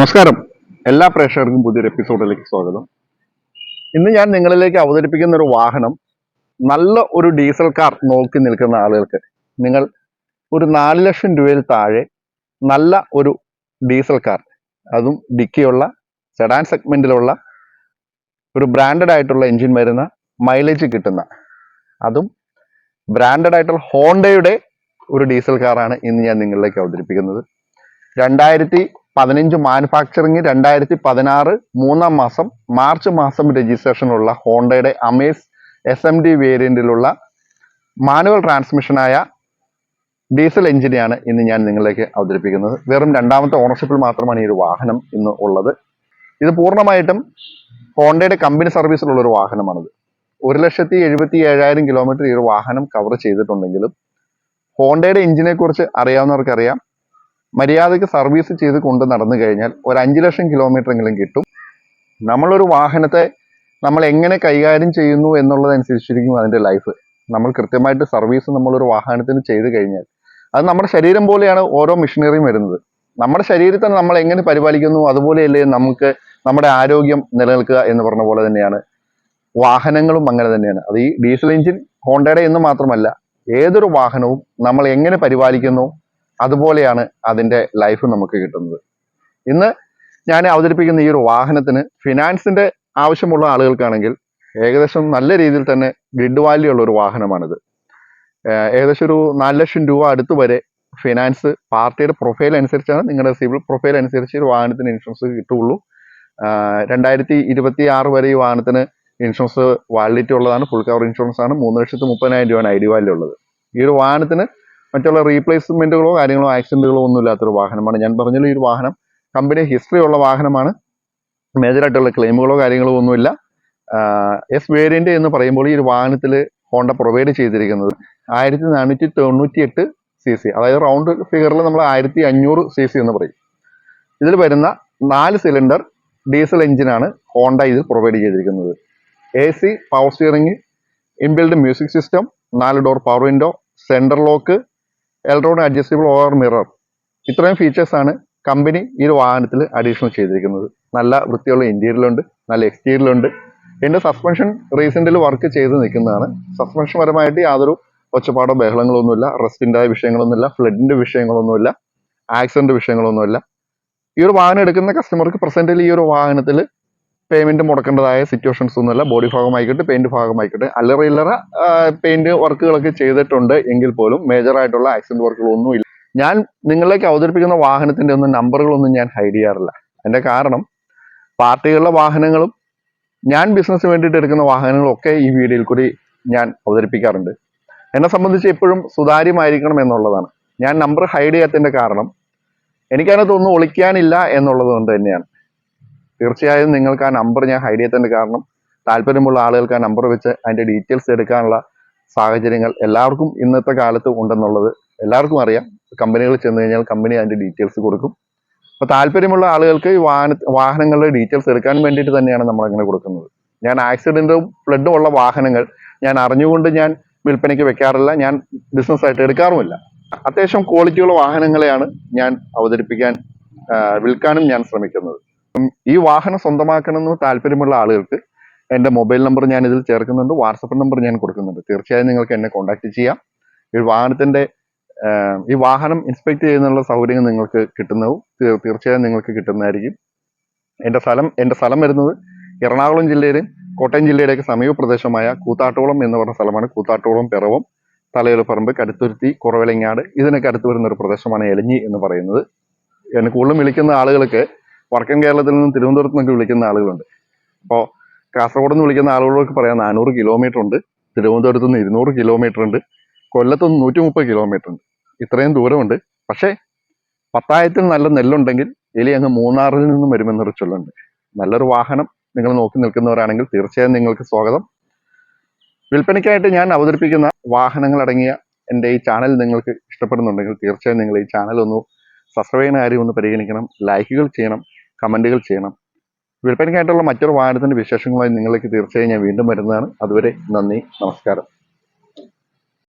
നമസ്കാരം. എല്ലാ പ്രേക്ഷകർക്കും പുതിയൊരു എപ്പിസോഡിലേക്ക് സ്വാഗതം. ഇന്ന് ഞാൻ നിങ്ങളിലേക്ക് അവതരിപ്പിക്കുന്ന ഒരു വാഹനം നല്ല ഒരു ഡീസൽ കാർ നോക്കി നിൽക്കുന്ന ആളുകൾക്ക് നിങ്ങൾ ഒരു നാല് ലക്ഷം രൂപയിൽ താഴെ നല്ല ഒരു ഡീസൽ കാർ അതും ഡിക്കിയുള്ള സെഡാൻ സെഗ്മെന്റിലുള്ള ഒരു ബ്രാൻഡഡ് ആയിട്ടുള്ള എൻജിൻ വരുന്ന മൈലേജ് കിട്ടുന്ന അതും ബ്രാൻഡഡ് ആയിട്ടുള്ള ഹോണ്ടയുടെ ഒരു ഡീസൽ കാറാണ് ഇന്ന് ഞാൻ നിങ്ങളിലേക്ക് അവതരിപ്പിക്കുന്നത്. രണ്ടായിരത്തി പതിനഞ്ച് മാനുഫാക്ചറിങ് രണ്ടായിരത്തി പതിനാറ് മൂന്നാം മാസം മാർച്ച് മാസം രജിസ്ട്രേഷനുള്ള ഹോണ്ടയുടെ അമേസ് എസ് എം ഡി വേരിയന്റിലുള്ള മാനുവൽ ട്രാൻസ്മിഷനായ ഡീസൽ എഞ്ചിനെയാണ് ഇന്ന് ഞാൻ നിങ്ങളിലേക്ക് അവതരിപ്പിക്കുന്നത്. വെറും രണ്ടാമത്തെ ഓണർഷിപ്പിൽ മാത്രമാണ് ഈ ഒരു വാഹനം ഇന്ന് ഉള്ളത്. ഇത് പൂർണമായിട്ടും ഹോണ്ടയുടെ കമ്പനി സർവീസിലുള്ള ഒരു വാഹനമാണിത്. ഒരു ലക്ഷത്തി എഴുപത്തി ഏഴായിരം കിലോമീറ്റർ ഈ ഒരു വാഹനം കവർ ചെയ്തിട്ടുണ്ടെങ്കിലും ഹോണ്ടയുടെ എഞ്ചിനെ കുറിച്ച് അറിയാവുന്നവർക്കറിയാം. മര്യാദയ്ക്ക് സർവീസ് ചെയ്ത് കൊണ്ട് നടന്നു കഴിഞ്ഞാൽ ഒരു അഞ്ച് ലക്ഷം കിലോമീറ്റർ എങ്കിലും കിട്ടും. നമ്മളൊരു വാഹനത്തെ നമ്മൾ എങ്ങനെ കൈകാര്യം ചെയ്യുന്നു എന്നുള്ളതനുസരിച്ചിരിക്കും അതിന്റെ ലൈഫ്. നമ്മൾ കൃത്യമായിട്ട് സർവീസ് നമ്മളൊരു വാഹനത്തിന് ചെയ്ത് കഴിഞ്ഞാൽ അത് നമ്മുടെ ശരീരം പോലെയാണ് ഓരോ മെഷീനറിയും വരുന്നത്. നമ്മുടെ ശരീരത്തെ നമ്മൾ എങ്ങനെ പരിപാലിക്കുന്നു അതുപോലെയല്ലേ നമുക്ക് നമ്മുടെ ആരോഗ്യം നിലനിൽക്കുക എന്ന് പറഞ്ഞ പോലെ തന്നെയാണ്. വാഹനങ്ങളും അങ്ങനെ തന്നെയാണ്. അത് ഈ ഡീസൽ എഞ്ചിൻ ഹോണ്ടയുടെ എന്ന് മാത്രമല്ല ഏതൊരു വാഹനവും നമ്മൾ എങ്ങനെ പരിപാലിക്കുന്നു അതുപോലെയാണ് അതിന്റെ ലൈഫ് നമുക്ക് കിട്ടുന്നത്. ഇന്ന് ഞാൻ അവതരിപ്പിക്കുന്ന ഈ ഒരു വാഹനത്തിന് ഫിനാൻസിന്റെ ആവശ്യമുള്ള ആളുകൾക്കാണെങ്കിൽ ഏകദേശം നല്ല രീതിയിൽ തന്നെ ഗ്രിഡ് വാല്യൂ ഉള്ള ഒരു വാഹനമാണിത്. ഏകദേശം ഒരു നാല് ലക്ഷം രൂപ അടുത്ത് വരെ ഫിനാൻസ് പാർട്ടിയുടെ പ്രൊഫൈൽ അനുസരിച്ചാണ് നിങ്ങളുടെ സിവിൽ പ്രൊഫൈൽ അനുസരിച്ച് ഒരു വാഹനത്തിന് ഇൻഷുറൻസ് കിട്ടുള്ളൂ രണ്ടായിരത്തി ഇരുപത്തി ആറ് വരെ ഈ വാഹനത്തിന് ഇൻഷുറൻസ് വാലിഡിറ്റി ഉള്ളതാണ്. ഫുൾ കവർ ഇൻഷുറൻസ് ആണ്. മൂന്ന് ലക്ഷത്തി മുപ്പതിനായിരം രൂപയാണ് ഐ ഡി വാല്യൂ ഉള്ളത്. ഈ ഒരു വാഹനത്തിന് മറ്റുള്ള റീപ്ലേസ്മെന്റുകളോ കാര്യങ്ങളോ ആക്സിഡന്റുകളോ ഒന്നും ഇല്ലാത്തൊരു വാഹനമാണ്. ഞാൻ പറഞ്ഞല്ലോ ഈ ഒരു വാഹനം കമ്പനി ഹിസ്റ്ററി ഉള്ള വാഹനമാണ്. മേജറായിട്ടുള്ള ക്ലെയിമുകളോ കാര്യങ്ങളോ ഒന്നുമില്ല. എസ് വേരിയന്റ് എന്ന് പറയുമ്പോൾ ഈ ഒരു വാഹനത്തിൽ ഹോണ്ട പ്രൊവൈഡ് ചെയ്തിരിക്കുന്നത് ആയിരത്തി നാനൂറ്റി തൊണ്ണൂറ്റി എട്ട് സി സി അതായത് റൗണ്ട് ഫിഗറിൽ നമ്മൾ ആയിരത്തി അഞ്ഞൂറ് സി സി എന്ന് പറയും. ഇതിൽ വരുന്ന നാല് സിലിണ്ടർ ഡീസൽ എഞ്ചിനാണ് ഹോണ്ട ഇതിൽ പ്രൊവൈഡ് ചെയ്തിരിക്കുന്നത്. A C power steering inbuilt music system നാല് door power window central lock എൽറോൺ adjustable over mirror ഇത്രയും ഫീച്ചേഴ്സ് ആണ് കമ്പനി ഈ വാഹനത്തിൽ അഡീഷണൽ ചെയ്തിരിക്കുന്നത്. നല്ല വൃത്തിയുള്ള ഇന്റീരിയലുണ്ട് നല്ല എക്സ്റ്റീരിയലുണ്ട് എന്റെ സസ്പെൻഷൻ റീസെന്റിൽ വർക്ക് ചെയ്ത് നിൽക്കുന്നതാണ്. സസ്പെൻഷൻ പരമായിട്ട് യാതൊരു ഒച്ചപ്പാടോ ബഹളങ്ങളൊന്നുമില്ല റെസ്റ്റിന്റെ വിഷയങ്ങളൊന്നുമില്ല ഫ്ലഡിന്റെ വിഷയങ്ങളൊന്നുമില്ല ആക്സിഡന്റ് വിഷയങ്ങളൊന്നുമില്ല ഈ ഒരു വാഹനം എടുക്കുന്ന കസ്റ്റമർക്ക് പ്രസന്റിൽ ഈ ഒരു വാഹനത്തിൽ പേയ്മെന്റ് മുടക്കേണ്ടതായ സിറ്റുവേഷൻസ് ഒന്നുമല്ല. ബോഡി ഭാഗമായിക്കോട്ടെ പെയിന്റ് ഭാഗമായിക്കോട്ടെ. അല്ലറ ഇല്ലറ പെയിന്റ് വർക്കുകളൊക്കെ ചെയ്തിട്ടുണ്ട് എങ്കിൽ പോലും മേജർ ആയിട്ടുള്ള ആക്സിഡന്റ് വർക്കുകളൊന്നും ഇല്ല. ഞാൻ നിങ്ങളിലേക്ക് അവതരിപ്പിക്കുന്ന വാഹനത്തിന്റെ ഒന്നും നമ്പറുകളൊന്നും ഞാൻ ഹൈഡ് ചെയ്യാറില്ല. അതിന്റെ കാരണം പാർട്ടികളുടെ വാഹനങ്ങളും ഞാൻ ബിസിനസ് വേണ്ടിയിട്ട് എടുക്കുന്ന വാഹനങ്ങളും ഒക്കെ ഈ വീഡിയോയിൽ കൂടി ഞാൻ അവതരിപ്പിക്കാറുണ്ട്. എന്നെ സംബന്ധിച്ച് എപ്പോഴും സുതാര്യമായിരിക്കണം എന്നുള്ളതാണ്. ഞാൻ നമ്പർ ഹൈഡ് ചെയ്യാത്തതിന്റെ കാരണം എനിക്കതിനകത്തൊന്നും ഒളിക്കാനില്ല എന്നുള്ളത് കൊണ്ട് തന്നെയാണ്. തീർച്ചയായും നിങ്ങൾക്ക് ആ നമ്പർ ഞാൻ ഹൈഡ് ചെയ്തതിന്റെ കാരണം താല്പര്യമുള്ള ആളുകൾക്ക് ആ നമ്പർ വെച്ച് അതിന്റെ ഡീറ്റെയിൽസ് എടുക്കാനുള്ള സാഹചര്യങ്ങൾ എല്ലാവർക്കും ഇന്നത്തെ കാലത്ത് ഉണ്ടെന്നുള്ളത് എല്ലാവർക്കും അറിയാം. കമ്പനികൾ ചെന്ന് കഴിഞ്ഞാൽ കമ്പനി അതിന്റെ ഡീറ്റെയിൽസ് കൊടുക്കും. അപ്പൊ താല്പര്യമുള്ള ആളുകൾക്ക് ഈ വാഹന വാഹനങ്ങളുടെ ഡീറ്റെയിൽസ് എടുക്കാൻ വേണ്ടിയിട്ട് തന്നെയാണ് നമ്മൾ അങ്ങനെ കൊടുക്കുന്നത്. ഞാൻ ആക്സിഡന്റും ഫ്ലഡും ഉള്ള വാഹനങ്ങൾ ഞാൻ അറിഞ്ഞുകൊണ്ട് ഞാൻ വിൽപ്പനയ്ക്ക് വെക്കാറില്ല. ഞാൻ ബിസിനസ് ആയിട്ട് എടുക്കാറുമില്ല. അത്യാവശ്യം ക്വാളിറ്റിയുള്ള വാഹനങ്ങളെയാണ് ഞാൻ അവതരിപ്പിക്കാൻ വിൽക്കാനും ഞാൻ ശ്രമിക്കുന്നത്. ഈ വാഹനം സ്വന്തമാക്കണമെന്ന് താല്പര്യമുള്ള ആളുകൾക്ക് എന്റെ മൊബൈൽ നമ്പർ ഞാൻ ഇതിൽ ചേർക്കുന്നുണ്ട്. വാട്സപ്പ് നമ്പർ ഞാൻ കൊടുക്കുന്നുണ്ട്. തീർച്ചയായും നിങ്ങൾക്ക് എന്നെ കോൺടാക്ട് ചെയ്യാം. ഈ വാഹനത്തിന്റെ ഈ വാഹനം ഇൻസ്പെക്ട് ചെയ്യുന്നുള്ള സൗകര്യം നിങ്ങൾക്ക് കിട്ടുന്നതും തീർച്ചയായും നിങ്ങൾക്ക് കിട്ടുന്നതായിരിക്കും. എന്റെ സ്ഥലം എന്റെ സ്ഥലം വരുന്നത് എറണാകുളം ജില്ലയിലെയും കോട്ടയം ജില്ലയുടെയൊക്കെ സമീപ പ്രദേശമായ കൂത്താട്ടോളം എന്ന് പറഞ്ഞ സ്ഥലമാണ്. കൂത്താട്ടോളം പിറവം തലയിലപ്പറമ്പ് കടുത്തുരുത്തി കുറവിലങ്ങാട്. ഇതിനൊക്കെ അടുത്ത് വരുന്ന ഒരു പ്രദേശമാണ് എലഞ്ഞി എന്ന് പറയുന്നത്. എന്നെ കൂടുതലും വിളിക്കുന്ന ആളുകൾക്ക് വടക്കൻ കേരളത്തിൽ നിന്നും തിരുവനന്തപുരത്ത് നിന്നൊക്കെ വിളിക്കുന്ന ആളുകളുണ്ട്. അപ്പോൾ കാസർഗോഡ് നിന്ന് വിളിക്കുന്ന ആളുകളൊക്കെ പറയാം നാനൂറ് കിലോമീറ്റർ ഉണ്ട് തിരുവനന്തപുരത്ത് നിന്ന് ഇരുന്നൂറ് കിലോമീറ്റർ ഉണ്ട് കൊല്ലത്ത് നിന്ന് നൂറ്റി മുപ്പത് കിലോമീറ്റർ ഉണ്ട് ഇത്രയും ദൂരമുണ്ട്. പക്ഷേ പത്തായത്തിൽ നല്ല നെല്ലുണ്ടെങ്കിൽ എലി അങ്ങ് മൂന്നാറിൽ നിന്നും വരുമെന്നൊരു ചൊല്ലുണ്ട്. നല്ലൊരു വാഹനം നിങ്ങൾ നോക്കി നിൽക്കുന്നവരാണെങ്കിൽ തീർച്ചയായും നിങ്ങൾക്ക് സ്വാഗതം. വിൽപ്പനയ്ക്കായിട്ട് ഞാൻ അവതരിപ്പിക്കുന്ന വാഹനങ്ങൾ അടങ്ങിയ എന്റെ ഈ ചാനൽ നിങ്ങൾക്ക് ഇഷ്ടപ്പെടുന്നുണ്ടെങ്കിൽ തീർച്ചയായും നിങ്ങൾ ഈ ചാനൽ ഒന്ന് സബ്സ്ക്രൈബ് ചെയ്യുന്ന കാര്യം ഒന്ന് പരിഗണിക്കണം. ലൈക്കുകൾ ചെയ്യണം. കമന്റുകൾ ചെയ്യണം. വിൽപ്പനയ്ക്കായിട്ടുള്ള മറ്റൊരു വാഹനത്തിന്റെ വിശേഷങ്ങളുമായി നിങ്ങളിലേക്ക് തീർച്ചയായും ഞാൻ വീണ്ടും വരുന്നതാണ്. അതുവരെ നന്ദി നമസ്കാരം.